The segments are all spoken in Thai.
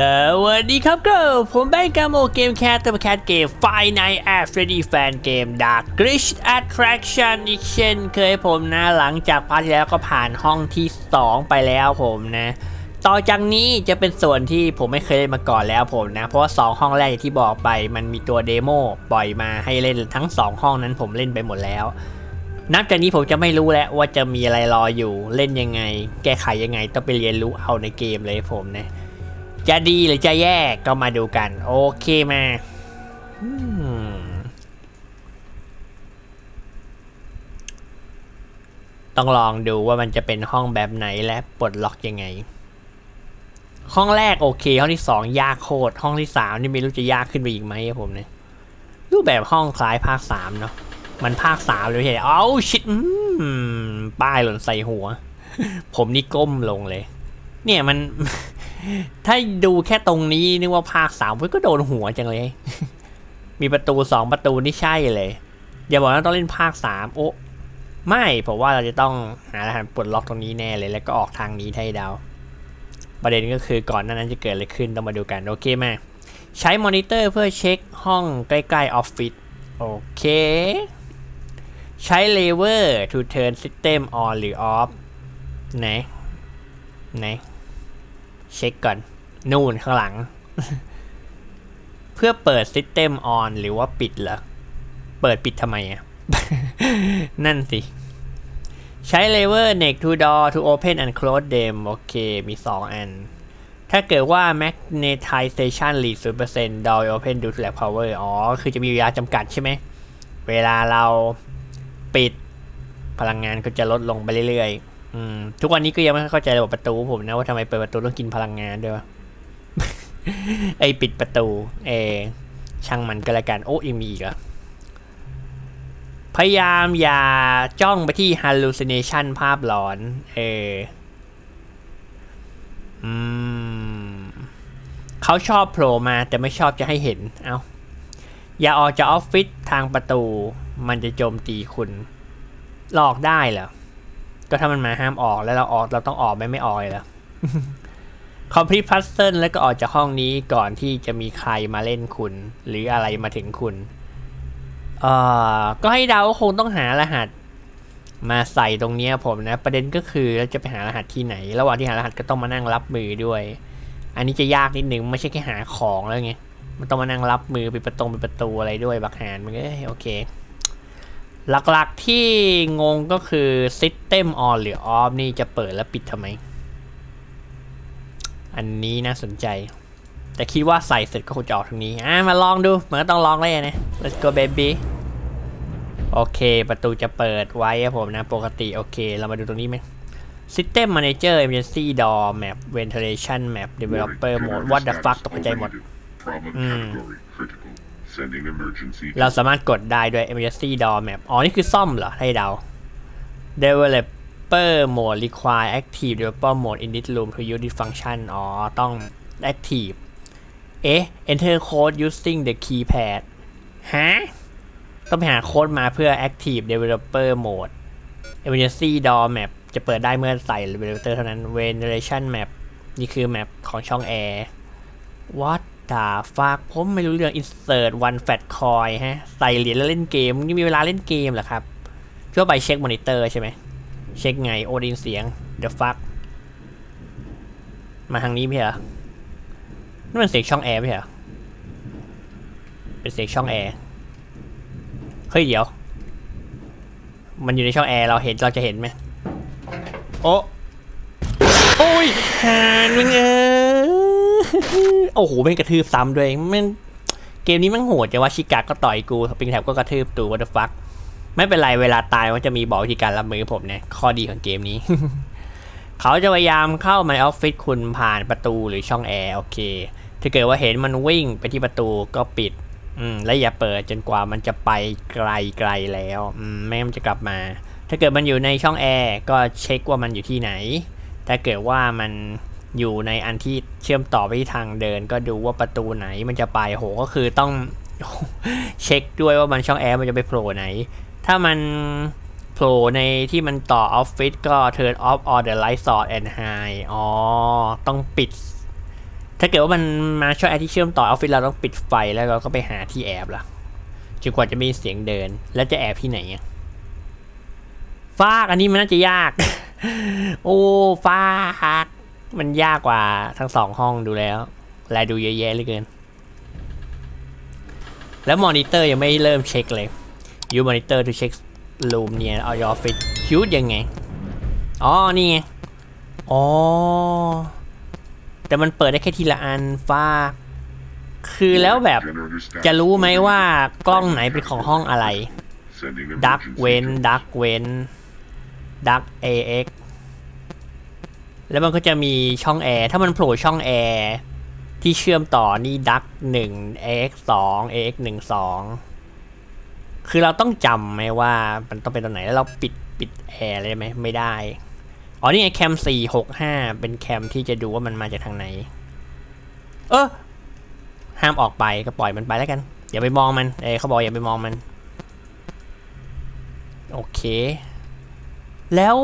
สวัสดีครับก็ผมแบงค์กาโมเกมแคทเตัวแคทเกมไฟในแอฟเรดี้แฟนเกม Dark Glitch Attraction อีกเช่นเคยผมนะหลังจากพาร์ทที่แล้วก็ผ่านห้องที่ 2 ไปแล้วผมนะ ต่อจากนี้จะเป็นส่วนที่ผมไม่เคยเล่นมาก่อนแล้วผมนะ เพราะว่า 2 ห้องแรกที่บอกไปมันมีตัวเดโมปล่อยมาให้เล่นทั้ง 2 ห้องนั้นผมเล่นไปหมดแล้ว นับจากนี้ผมจะไม่รู้แล้วว่าจะมีอะไรรออยู่เล่นยังไง แก้ไขยังไงต้องไปเรียนรู้เอาในเกมเลยผมนะ จะดีหรือจะแย่ก็มาดูกัน โอเคมาต้องลองดูว่ามันจะเป็นห้องแบบไหนและปลดล็อกยังไง ห้องแรกโอเค ห้องที่สองยากโคตรห้องที่สามนี่ไม่รู้จะยากขึ้นไปอีกไหมอะผมเนี่ยรูปแบบห้องคล้ายภาคสามเนาะมันภาคสามเลยใช่เหรอเอ้าชิดป้ายหล่นใส่หัว ผมนี่ก้มลงเลย เนี่ยมัน ถ้าดูแค่ตรงนี้นึกว่าภาคสามเว้ยก็โดนหัวจังเลย มีประตูสองประตูนี่ใช่เลย อย่าบอกว่าต้องเล่นภาคสามโอ้ไม่ผมว่าเราจะต้องหารหัสปลดล็อกตรงนี้แน่เลย แล้วก็ออกทางนี้ให้เดา ประเด็นก็คือก่อนหน้านั้นจะเกิดอะไรขึ้นต้องมาดูกันโอเคไหมใช้มอนิเตอร์เพื่อเช็คห้องใกล้ๆออฟฟิศโอเค ใช้เลเวอร์ to turn system on หรือ off ไหนไหน เช็คก่อน นู่นข้างหลัง เพื่อเปิด System on หรือว่าปิดเหรอ เปิดปิดทำไมอะ นั่นสิ ใช้ lever next to door to open and close them โอเค มี 2 อัน ถ้าเกิดว่า magnetization lead 0% door open due to lack power อ๋อ คือจะมีเวลาจำกัดใช่ไหม เวลาเราปิดพลังงานก็จะลดลงไปเรื่อยๆ อืมทุกวันนี้ก็ยังไม่เข้าใจระบบประตูผมนะว่าทำไมเปิดประตูต้องกินพลังงานด้วยวะไอปิดประตู เอ ช่างมันก็แล้วกันโอ้ยังมีอีกเหรอพยายามอย่าจ้องไปที่ hallucination ภาพหลอน เอออืมเขาชอบโผล่มาแต่ไม่ชอบจะให้เห็น เอาอย่าออกจากออฟฟิศทางประตู มันจะโจมตีคุณ หลอกได้เหรอ ก็ถ้ามันมาห้ามออกแล้วเราออกเราต้องออกไม่ไม่ออกเลยเหรอคอมพลีทพัซเซิลแล้วก็ออกจากห้องนี้ก่อนที่จะมีใครมาเล่นคุณ หรืออะไรมาถึงคุณเอ่อก็ให้เดาว่าคงต้องหารหัส มาใส่ตรงเนี้ยผมนะ ประเด็นก็คือเราจะไปหารหัสที่ไหน ระหว่างที่หารหัสก็ต้องมานั่งรับมือด้วย อันนี้จะยากนิดนึงไม่ใช่แค่หาของแล้วไงมันต้องมานั่งรับมือปิดประตูปิดประตูอะไรด้วยบักหานมันก็เอ้ยโอเค หลักๆที่งงก็คือ System on หรือ off นี่จะเปิดแล้วปิดทำไม อันนี้น่าสนใจ แต่คิดว่าใส่เสร็จก็คงจะออกทางนี้ อะ มาลองดู เหมันก็ต้องลองเลยนะ let's go baby โอเค ประตูจะเปิดไว้ครับผมนะ ปกติ โอเค เรามาดูตรงนี้ไหม System Manager Emergency Door Map Ventilation Map Developer Mode What the fuck ตกใจหมด Problem Hmm. เราสามารถกดได้ด้วย Emergency Door Map อ๋อ นี่คือซ่อมเหรอ ให้เดา Developer Mode Require Active Developer Mode in this room to use this function อ๋อ ต้อง Active เอ๊ะ Enter code using the keypad ฮะ ต้องไปหาโค้ดมาเพื่อ Active Developer Mode Emergency Door Map จะเปิดได้เมื่อใส่ Developer เท่านั้น Ventilation Map นี่คือแมปของช่องแอร์ What the fuck ผมไม่รู้เรื่อง insert one fat coin ฮะ ใส่เหรียญแล้วเล่นเกม นี่มีเวลาเล่นเกมเหรอครับช่วยไปเช็คมอนิเตอร์ใช่ไหม เช็คไง โอดินเสียง the fuck มาทางนี้ไม่เหรอนี่มันเสียงช่องแอร์ไม่ใช่เหรอเป็นเสียงช่องแอร์ เฮ้ยเดี๋ยว มันอยู่ในช่องแอร์เราเห็นเราจะเห็นไหม โอ้โอ้ยหานมึงเออ โอ้โหเป็นกระทืบซ้ำด้วยมันเกมนี้มันโหดจังว่าชิกาก็ต่อยกูปิงแถบก็กระทืบตูวัตฟักไม่เป็นไรเวลาตายมันจะมีบอกวิธีการรับมือผมเนี่ยข้อดีของเกมนี้ เขาจะพยายามเข้ามาในออฟฟิศคุณผ่านประตูหรือช่องแอร์โอเค ถ้าเกิดว่าเห็นมันวิ่งไปที่ประตูก็ปิด อืมและอย่าเปิดจนกว่ามันจะไปไกลไกลแล้วอืมไม่งั้นมันจะกลับมา ถ้าเกิดมันอยู่ในช่องแอร์ก็เช็คว่ามันอยู่ที่ไหนถ้าเกิดว่ามัน อยู่ในอันที่เชื่อมต่อไปที่ทางเดิน ก็ดูว่าประตูไหนมันจะไปโหก็คือต้องเช็คด้วยว่ามันช่องแอร์มันจะไปโผล่ไหน ถ้ามันโผล่ในที่มันต่อออฟฟิศก็ turn off all the light source and high อ๋อ ต้องปิด ถ้าเกิดว่ามันมาช่องแอร์ที่เชื่อมต่อออฟฟิศเราต้องปิดไฟแล้วเราก็ไปหาที่แอบละจนกว่าจะมีเสียงเดิน แล้วจะแอบที่ไหนอะฟากอันนี้มันน่าจะยาก โอ้ฟาก มันยากกว่าทั้งสองห้องดูแล้วรายดูเยอะแยะเหลยเกิน แล้วมอนิเตอร์ยังไม่เริ่มเช็คเลย you monitor to check room near your office คิวยังไง อ๋อ นี่ไง อ๋อ แต่มันเปิดได้แค่ทีละอันฟ้า คือแล้วแบบจะรู้ไหมว่ากล้องไหนเป็นของห้องอะไร Sending ดักเวนดักเว้นดัก AX แล้วมันก็จะมีช่องแอร์ ถ้ามันโผล่ช่องแอร์ที่เชื่อมต่อนี่ดักหนึ่ง AX สอง AX หนึ่งสองคือเราต้องจำไหมว่ามันต้องเป็นตรงไหนแล้วเราปิดปิดแอร์เลยไหมไม่ได้ อ๋อนี่ไงแคมสี่หกห้าเป็นแคมที่จะดูว่ามันมาจากทางไหน เออห้ามออกไปก็ปล่อยมันไปแล้วกัน อย่าไปมองมันเออเขาบอกอย่าไปมองมัน โอเค แล้ว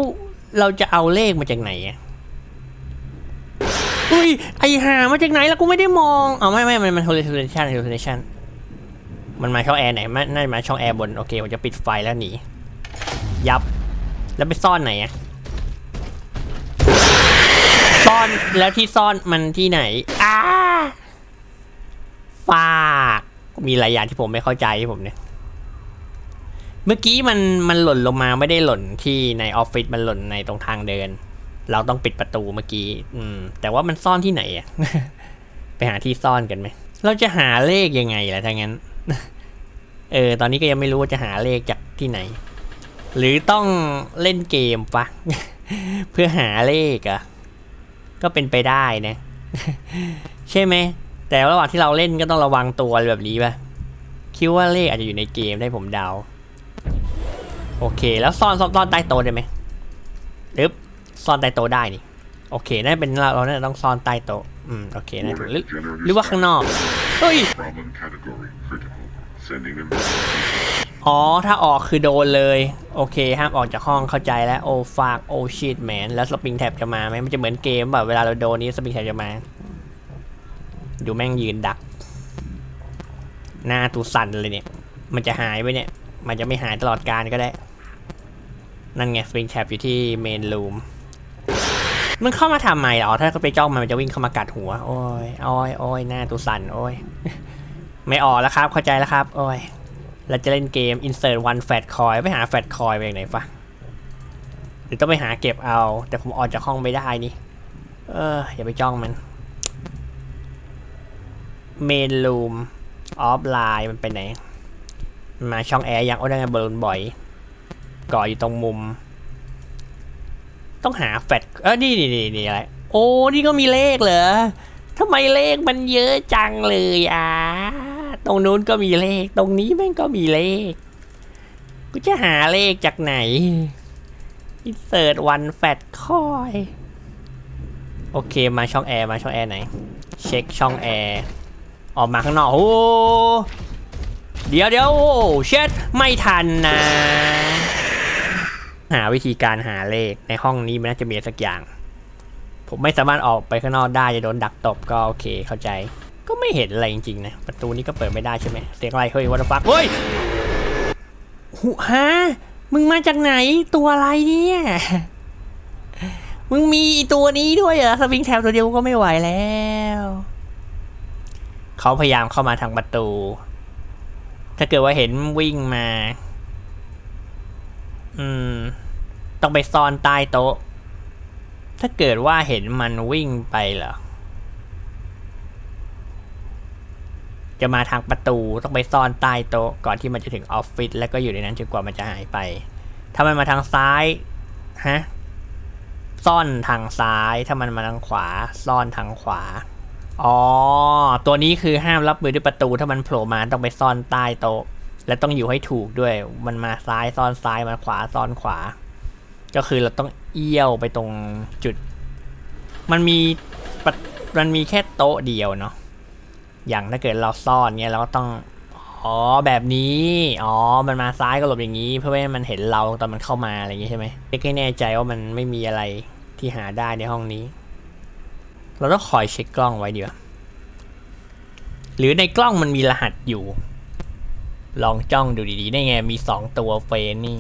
เราจะเอาเลขมาจากไหนอะ อุ้ยไอหามาจากไหนแล้วกูไม่ได้มองเอาไม่ไม่มันมัน hallucination hallucination มันมาช่องแอร์ไหนมันน่าจะมาช่องแอร์บนโอเคผมจะปิดไฟแล้วหนียับ แล้วไปซ่อนไหนอะซ่อนแล้วที่ซ่อนมันที่ไหนอ้าฟามีหลายอย่างที่ผมไม่เข้าใจผมเนี่ยเมื่อกี้มันมันหล่นลงมาไม่ได้หล่นที่ในออฟฟิศมันหล่นในตรงทางเดิน เราต้องปิดประตูเมื่อกี้ อืม แต่ว่ามันซ่อนที่ไหนอะไปหาที่ซ่อนกันไหม เราจะหาเลขยังไงล่ะถ้างั้น เออ ตอนนี้ก็ยังไม่รู้ว่าจะหาเลขจากที่ไหน หรือต้องเล่นเกมปะ เพื่อหาเลขอะก็เป็นไปได้นะ ใช่ไหม แต่ระหว่างที่เราเล่นก็ต้องระวังตัวอะไรแบบนี้ปะคิดว่าเลขอาจจะอยู่ในเกมได้ผมเดา โอเค แล้วซ่อนซ่อนซ่อนใต้โต๊ะได้ไหมอึ๊บ ซ่อนใต้โต๊ะได้นี่โอเคน่าเป็นเราเราน่าจะต้องซ่อนใต้โต๊ะอืมโอเคน่าจะหรือหรือว่าข้างนอกเฮ้ยอ๋อ ถ้าออกคือโดนเลย โอเค ห้ามออกจากห้องเข้าใจแล้ว โอ้ฟาก โอชิตแมน แล้วสปริงแท็บจะมาไหมมันจะเหมือนเกมแบบเวลาเราโดนนี้สปริงแท็บจะมา ดูแม่งยืนดัก หน้าตูสั่นเลยเนี่ย มันจะหายไปเนี่ย มันจะไม่หายตลอดการก็ได้ นั่นไงสปริงแท็บอยู่ที่เมนรูม มันเข้ามาทำไมอ๋อถ้าเขาไปจ้องมันมันจะวิ่งเข้ามากัดหัว โอ้ยโอ้ยโอ้ยหน้าตูสั่นโอ้ย ไม่ออกแล้วครับ เข้าใจแล้วครับ โอ้ย เราจะเล่นเกม insert one fat coin ไปหา fat coin ไปไหนฟะหรือต้องไปหาเก็บเอา แต่ผมออกจากห้องไม่ได้นี่ เออ อย่าไปจ้องมัน main room offline มันไปไหน มาช่องแอร์ยังโอ้ได้ไงบอลลูนบ่อยก่ออยู่ตรงมุม ต้องหาแฟตเออนี่นี่นี่นี่อะไร โอ้ นี่ก็มีเลขเหรอทำไมเลขมันเยอะจังเลยอะ ตรงนู้นก็มีเลข ตรงนี้แม่งก็มีเลข กูจะหาเลขจากไหน insert one fat coin โอเค มาช่องแอร์ มาช่องแอร์ไหน เช็คช่องแอร์ ออกมาข้างนอก โอ้เดี๋ยวเดี๋ยวโอ้เช็ดไม่ทันนะ หาวิธีการหาเลขในห้องนี้มันน่าจะมีสักอย่าง ผมไม่สามารถออกไปข้างนอกได้จะโดนดักตบก็โอเคเข้าใจ ก็ไม่เห็นอะไรจริงๆนะประตูนี้ก็เปิดไม่ได้ใช่ไหมเสียงอะไรเฮ้ยวัตฟักเฮ้ยหุฮะมึงมาจากไหนตัวอะไรเนี่ยมึงมีตัวนี้ด้วยเหรอสวิงแทบตัวเดียวก็ไม่ไหวแล้วเขาพยายามเข้ามาทางประตู ถ้าเกิดว่าเห็นวิ่งมา อืม ต้องไปซ่อนใต้โต๊ะ ถ้าเกิดว่าเห็นมันวิ่งไปเหรอ จะมาทางประตูต้องไปซ่อนใต้โต๊ะ ก่อนที่มันจะถึงออฟฟิศแล้วก็อยู่ในนั้นจนกว่ามันจะหายไป ถ้ามันมาทางซ้าย ฮะ ซ่อนทางซ้าย ถ้ามันมาทางขวา ซ่อนทางขวา อ๋อ ตัวนี้คือห้ามรับมือด้วยประตู ถ้ามันโผล่มาต้องไปซ่อนใต้โต๊ะ และต้องอยู่ให้ถูกด้วย มันมาซ้ายซ่อนซ้ายมาขวาซ่อนขวา ก็คือเราต้องเอี้ยวไปตรงจุด มันมีมันมีแค่โต๊ะเดียวเนาะอย่างถ้าเกิดเราซ่อนเงี้ยเราก็ต้องอ๋อแบบนี้อ๋อมันมาซ้ายก็หลบอย่างนี้ เพื่อให้มันเห็นเราตอนมันเข้ามาอะไรอย่างงี้ใช่ไหมเช็คให้แน่ใจว่ามันไม่มีอะไรที่หาได้ในห้องนี้ เราต้องคอยเช็คกล้องไว้เดีกว่าหรือในกล้องมันมีรหัสอยู่ ลองจ้องดูดีๆ ได้ไงมีสองตัวเฟนนี่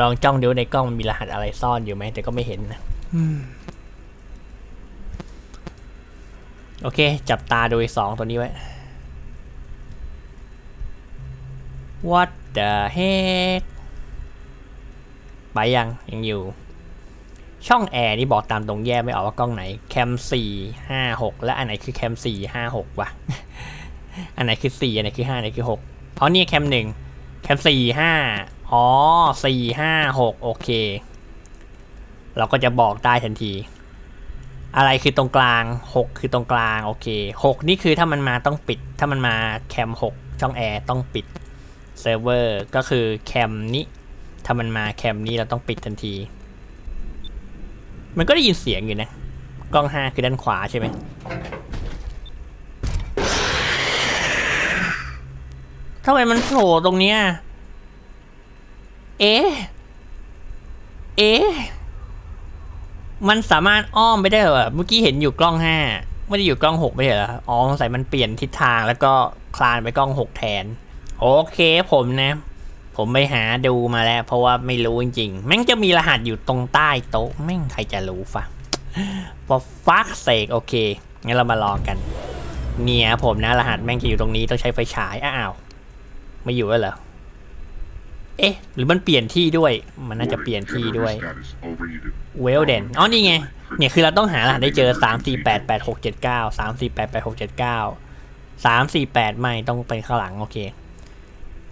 ลองจ้องดูในกล้องมันมีรหัสอะไรซ่อนอยู่ไหมแต่ก็ไม่เห็นนะโอเค จับตาดูไอ้สองตัวนี้ไว้ What the heck ไปยัง ยังอยู่ ช่องแอร์นี่บอกตามตรงแยกไม่ออกว่ากล้องไหน แคมสี่ห้าหกและอันไหนคือแคมสี่ห้าหกวะ อันไหนคือสี่อันไหนคือห้าอันไหนคือหกอ๋อเนี่ยแคมหนึ่งแคมสี่ห้า อ๋อสี่ห้าหกโอเค เราก็จะบอกได้ทันที อะไรคือตรงกลางหกคือตรงกลางโอเคหกนี่คือถ้ามันมาต้องปิด ถ้ามันมาแคมหกช่องแอร์ต้องปิดเซิร์ฟเวอร์ก็คือแคมนี้ ถ้ามันมาแคมนี้เราต้องปิดทันที มันก็ได้ยินเสียงอยู่นะ กล้องห้าคือด้านขวาใช่ไหมทำไมมันโผล่ตรงเนี้ย เอ๊ะ เอ๊ะ มันสามารถอ้อมไปได้เหรอ เมื่อกี้เห็นอยู่กล้องห้าไม่ได้อยู่กล้องหกไม่ใช่เหรอ อ๋อสงสัยมันเปลี่ยนทิศทางแล้วก็คลานไปกล้องหกแทน โอเคผมนะ ผมไปหาดูมาแล้ว เพราะว่าไม่รู้จริงๆ แม่งจะมีรหัสอยู่ตรงใต้โต๊ะ แม่งใครจะรู้ฟะพอฟักเสกโอเค งั้นเรามาลอกัน เนี่ยผมนะ รหัสแม่งจะอยู่ตรงนี้ต้องใช้ไฟฉาย อ้าว ไม่อยู่แล้วเหรอ เอ๊ะ หรือมันเปลี่ยนที่ด้วย มันน่าจะเปลี่ยนที่ด้วย เวลเดนอ๋อ นี่ไง เนี่ยคือเราต้องหารหัสได้เจอสามสี่แปดแปดหกเจ็ดเก้าสามสี่แปดแปดหกเจ็ดเก้าสามสี่แปดไม่ต้องไปข้างหลัง โอเค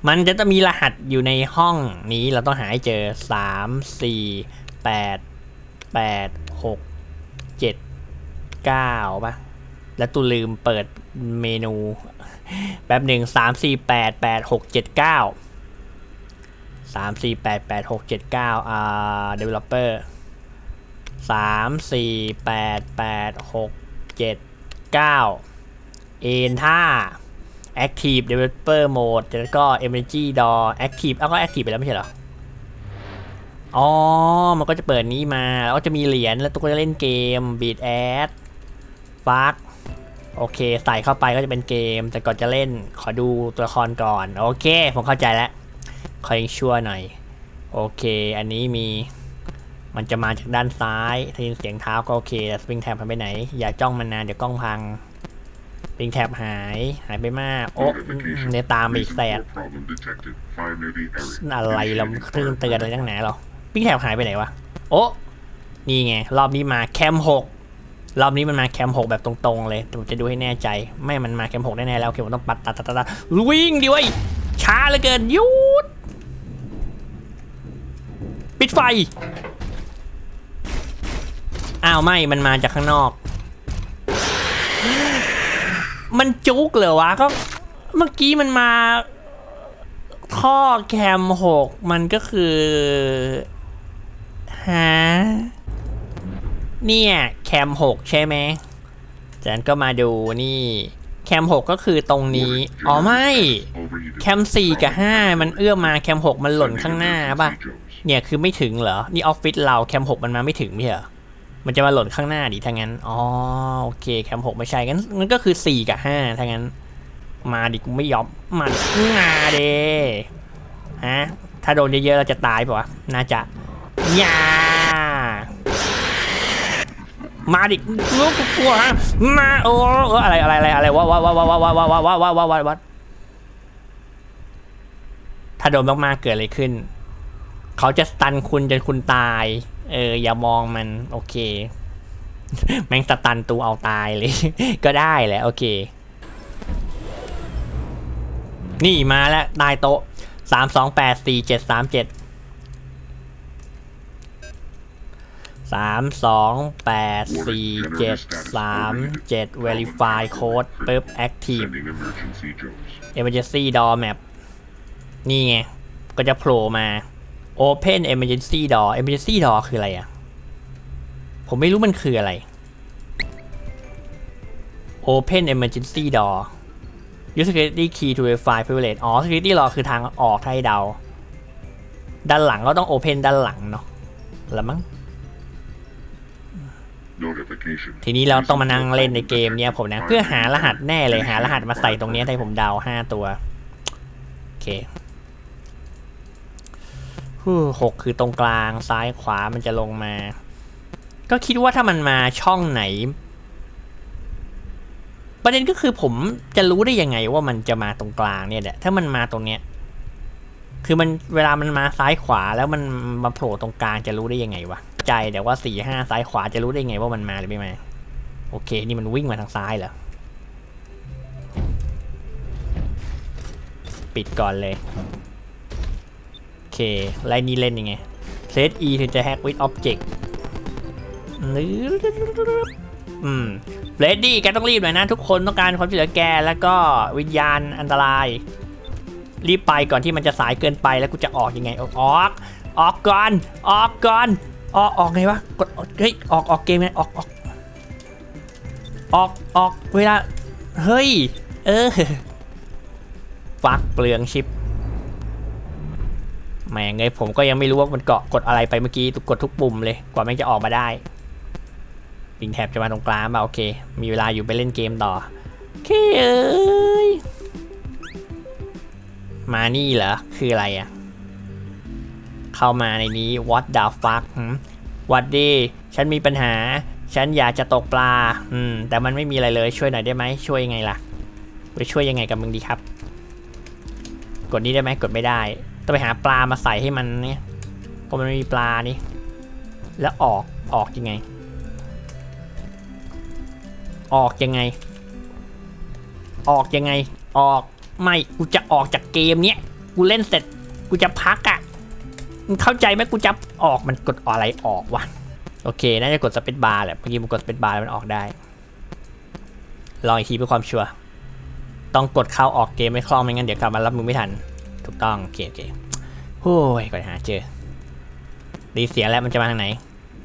มันจะต้องมีรหัสอยู่ในห้องนี้เราต้องหาให้เจอสามสี่แปดแปดหกเจ็ดเก้าป่ะ แล้วตูลืมเปิดเมนูแป๊บหนึ่งสามสี่แปดแปดหกเจ็ดเก้า สามสี่แปดแปดหกเจ็ดเก้าอ่า developer สามสี่แปดแปดหกเจ็ดเก้าเอนท่า Active Developer Mode แล้วก็ Energy Door Active เอ้าก็ Active ไปแล้วไม่ใช่เหรอ อ๋อ มันก็จะเปิดนี้มา แล้วก็จะมีเหรียญแล้วตุ๊กก็จะเล่นเกม Beat Ad ฟักโอเค ใส่เข้าไปก็จะเป็นเกม แต่ก่อนจะเล่นขอดูตัวละครก่อน โอเค ผมเข้าใจแล้ว ขอยชั่วหน่อย โอเค อันนี้มี มันจะมาจากด้านซ้ายถ้ายินเสียงเท้าก็โอเค แต่สปริงแท็บหายไปไหน อย่าจ้องมันนานเดี๋ยวกล้องพังสปริงแท็บหาย หายไปมาก โอ้ Notification. เนี่ยตามอีกแสบ war problem detected. Find Navy area. อะไรเราเตือนเตือนอะไรตั้งไหนหรอปิ้งแท็บหายไปไหนวะ โอ้นี่ไง รอบนี้มาแคมหกรอบนี้มันมาแคมหกแบบตรงๆเลยผมจะดูให้แน่ใจ ไม่มันมาแคมหกแน่ๆแล้วโอเคผมต้องปัดตัดตัดตัดวิ่งดิเว้ยช้าเหลือเกินยุด ปิดไฟ อ้าวไม่ มันมาจากข้างนอก มันจุกเหรอวะ ก็ เมื่อกี้มันมาท่อแคมหกมันก็คือฮะเนี่ย แคมหกใช่ไหมจากนั้นก็มาดูนี่ แคมหกก็คือตรงนี้ อ๋อไม่ แคมสี่กับห้ามันเอื้อมมาแคมหกมันหล่นข้างหน้าป่ะ เนี่ยคือไม่ถึงเหรอ นี่ออฟฟิศเราแคมหกมันมาไม่ถึงไม่เหรอ มันจะมาหล่นข้างหน้าดิถ้างั้น อ๋อโอเคแคมหกไม่ใช่งั้นงั้นก็คือสี่กับห้าถ้างั้น มาดิกูไม่ยอมมันมาเดฮะถ้าโดนเยอะๆเราจะตายป่ะวะน่าจะยามาดิลูกกูกลัวฮะมาโอ้อะไรอะไรอะไรอะไรวะวะวะวะวะวะวะวะวะวะวะวะวะถ้าโดนมากๆเกิดอะไรขึ้น เขาจะสตันคุณจนคุณตาย เออ อย่ามองมัน โอเค แม่งสตันตูเอาตายเลย ก็ได้แหละ โอเค นี่มาแล้วตายโต๊ะสามสองแปดสี่เจ็ดสามเจ็ดสามสองแปดสี่เจ็ดสามเจ็ด verify code ปึ๊บ active Sending emergency jokes. emergency door map นี่ไง ก็จะโผล่มา open emergency door emergency door คืออะไรอะผมไม่รู้มันคืออะไร open emergency door use security key to verify privilege อ๋อ security door คือทางออกถ้าให้เดา ด้านหลังก็ต้อง open ด้านหลังเนาะละมั้ง Identification. ทีนี้เราต้องมานั่งเล่นในเกมเนี้ยผมนะ เพื่อหารหัสแน่เลยหารหัสมาใส่ตรงเนี้ยให้ผมเดาห้าตัว โอเคฮู้ หกคือตรงกลางซ้ายขวามันจะลงมา ก็คิดว่าถ้ามันมาช่องไหน ประเด็นก็คือผมจะรู้ได้ยังไงว่ามันจะมาตรงกลางเนี่ยแหละถ้ามันมาตรงเนี้ย คือมันเวลามันมาซ้ายขวาแล้วมันมาโผล่ตรงกลางจะรู้ได้ยังไงวะใจแต่ว่าสี่ห้าซ้ายขวาจะรู้ได้ยังไงว่ามันมาหรือไม่มาโอเค นี่มันวิ่งมาทางซ้ายเหรอปิดก่อนเลย ไล่นี้เล่นยังไง set e ถึงจะ hack with object หรืออืมเรดดี้แกต้องรีบหน่อยนะ ทุกคนต้องการความช่วยเหลือแก แล้วก็วิญญาณอันตราย รีบไปก่อนที่มันจะสายเกินไปแล้วกูจะออกยังไง ออกออกออกก่อนออกก่อนออกออกไงวะกดเฮ้ยออกออกเกมไงออกออกออกออกเวลาเฮ้ย เออฟักเปลืองชิป แหม่งไงผมก็ยังไม่รู้ว่ามันเกาะกดอะไรไปเมื่อกี้กดทุกปุ่มเลยกว่าแม่งจะออกมาได้ปิงแท็บจะมาตรงกลางมาโอเค มีเวลาอยู่ไปเล่นเกมต่อโอเคเอ้ยมานี่เหรอ คืออะไรอะ เข้ามาในนี้ what the fuck วัดดีฉันมีปัญหา ฉันอยากจะตกปลา อืม แต่มันไม่มีอะไรเลยช่วยหน่อยได้ไหม ช่วยยังไงล่ะ ไปช่วยยังไงกับมึงดีครับ กดนี้ได้ไหมกดไม่ได้ ต้องไปหาปลามาใส่ให้มันเนี่ยเพราะมันไม่มีปลานี่ แล้วออกออกยังไง ออกยังไง ออกยังไง ออกไม่กูจะออกจากเกมเนี้ยกูเล่นเสร็จกูจะพักอะ่ะมึงเข้าใจไหมกูจะออกมันกดอะไรออกวะโอเคน่าจะกดสเปซบาร์แหละเมื่อกี้มันกดสเปซบาร์แล้วมันออกได้ลองอีกทีเพื่อความชัวร์ต้องกดเข้าออกเกมไม่คล่องไม่งั้นเดี๋ยวกลับมารับมือไม่ทัน ถูกต้องโอเคโอเค โอ้ยก่อนหาเจอ ดีเสียแล้วมันจะมาทางไหน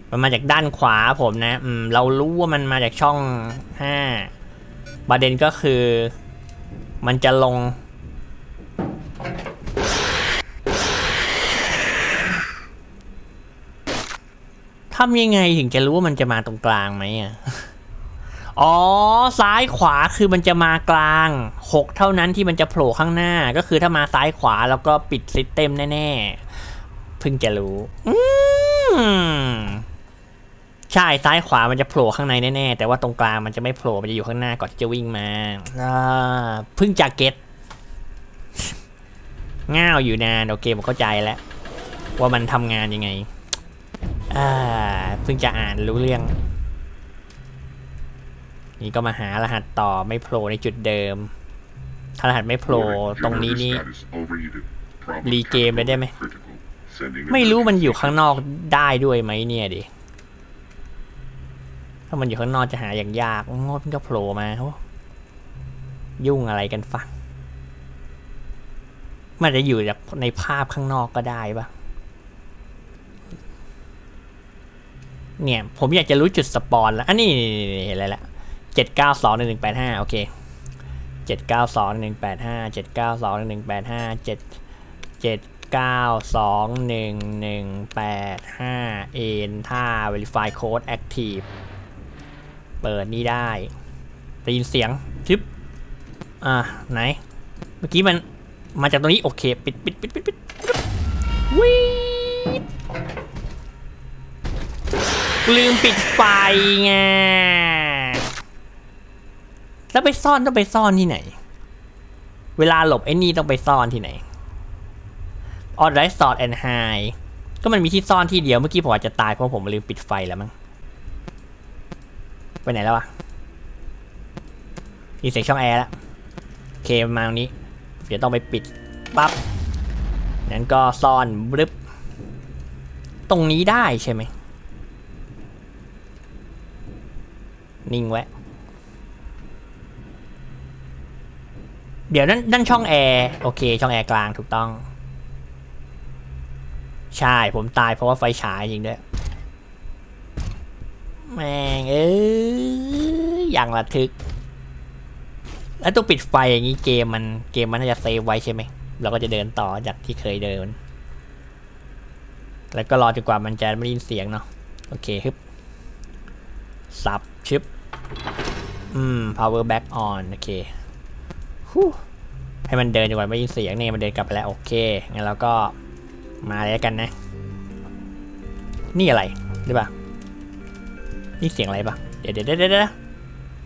มันมาจากด้านขวาผมนะ อืม เรารู้ว่ามันมาจากช่องห้าประเด็นก็คือ มันจะลง ทำยังไงถึงจะรู้ว่ามันจะมาตรงกลางไหมอะ อ๋อ ซ้ายขวาคือมันจะมากลางหกเท่านั้นที่มันจะโผล่ข้างหน้าก็คือถ้ามาซ้ายขวาแล้วก็ปิดซิสเต็มแน่ๆเพิ่งจะรู้อืมใช่ซ้ายขวามันจะโผล่ข้างในแน่ๆแต่ว่าตรงกลางมันจะไม่โผล่มันจะอยู่ข้างหน้าก่อนที่จะวิ่งมาอ่าเพิ่งจะเก็ตง่าวอยู่นานโอเคผมเข้าใจแล้ว ว่ามันทำงานยังไง อ่าเพิ่งจะอ่านรู้เรื่อง นี่ก็มาหารหัสต่อไม่โผล่ในจุดเดิม ถ้ารหัสไม่โผล่ Warning, ตรงนี้ generator นี่ status overheated. Problem รีเกมเลยได้ไหม critical. Sending ไม่รู้มันอยู่ emergency ข้างนอกได้ด้วยไหมเนี่ยดิ ถ้ามันอยู่ข้างนอกจะหาอย่างยากงดมันก็โผล่มาโอ้ยุ่งอะไรกันฟัง มันจะอยู่จากในภาพข้างนอกก็ได้ปะเนี่ย ผมอยากจะรู้จุดสปอนแล้วอันนี้เห็นอะไรละ เจ็ดเก้าสองหนึ่งหนึ่งแปดห้าโอเคเจ็ดเก้าสองหนึ่งแปดห้าเจ็ดเก้าสองหนึ่งแปดห้าเจ็ดเจ็ดเก้าสองหนึ่งหนึ่งแปดห้าเอ็นท่า verify code active เปิดนี่ได้ได้ยินเสียงชิปอ่าไหน เมื่อกี้มันมาจากตรงนี้ โอเค ปิดปิดปิดปิดปิดวิลืมปิดไฟไง แล้วไปซ่อนต้องไปซ่อนที่ไหน เวลาหลบไอ้นี่ต้องไปซ่อนที่ไหนออดไรสอดแอนไฮก็มันมีที่ซ่อนที่เดียวเมื่อกี้ผมอาจจะตายเพราะผมลืมปิดไฟแล้วมั้งไปไหนแล้ววะมีเสียงช่องแอร์แล้วโอเคมาตรงนี้ เดี๋ยวต้องไปปิดปั๊บนั้นก็ซ่อนบลึบตรงนี้ได้ใช่ไหมนิ่งไว้ เดี๋ยวนั่นนั่นช่องแอร์โอเค ช่องแอร์กลางถูกต้อง ใช่ผมตายเพราะว่าไฟฉายจริงด้วย แม่งเอ้ยอย่างระทึก แล้วต้องปิดไฟอย่างนี้เกมมันเกมมันน่าจะเซฟไว้ใช่ไหมเราก็จะเดินต่อจากที่เคยเดิน แล้วก็รอจนกว่ามันจะไม่ได้ยินเสียงเนาะโอเคฮึบสับชึบอืม power back on โอเค ให้มันเดินจนกว่าไม่ยินเสียงเนี่ยมันเดินกลับไปแล้วโอเคงั้นเราก็มาเลยแล้วกันนะ นี่อะไรหรือเปล่านี่เสียงอะไรปะเดี๋ยวเดี๋ยวเดี๋ยวเดี๋ยว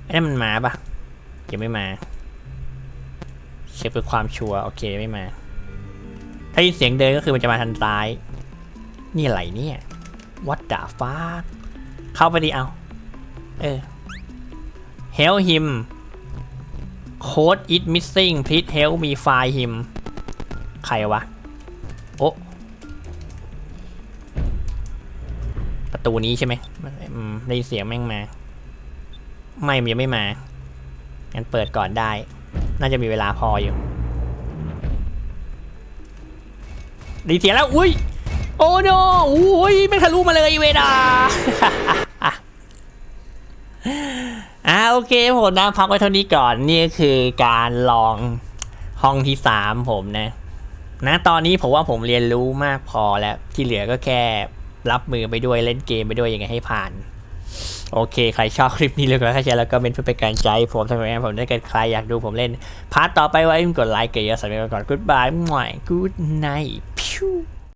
ไอ้นั่นมันมาปะยังไม่มาเช็คเพื่อความชัวร์โอเคไม่มา ถ้ายินเสียงเดินก็คือมันจะมาทางซ้าย นี่อะไรเนี่ย What the fuck เข้าไปดิเอา เออ Help him Code is missing please help me find him ใครวะ โอประตูนี้ใช่ไหมได้เสียงแม่งมา ไม่มันยังไม่มา งั้นเปิดก่อนได้ น่าจะมีเวลาพออยู่ได้เสียงแล้ว อุ้ย โอ้โนอุ้ยไม่ทะลุมาเลยเวดา อ่าโอเคผมนะพักไว้เท่านี้ก่อนนี่ก็คือการลองห้องที่สามผมนะนะตอนนี้ผมว่าผมเรียนรู้มากพอแล้ว ที่เหลือก็แค่รับมือไปด้วยเล่นเกมไปด้วยยังไงให้ผ่าน โอเค ใครชอบคลิปนี้เลยก็ถ้าใช่แล้วก็เป็นเพื่อเป็นการใจ ผมทำไมผมได้เกิดใครอยากดูผมเล่น พาร์ทต่อไปไว้กดไลค์กดเยอะสัญญาณก่อน goodbye หน่อย good night พิว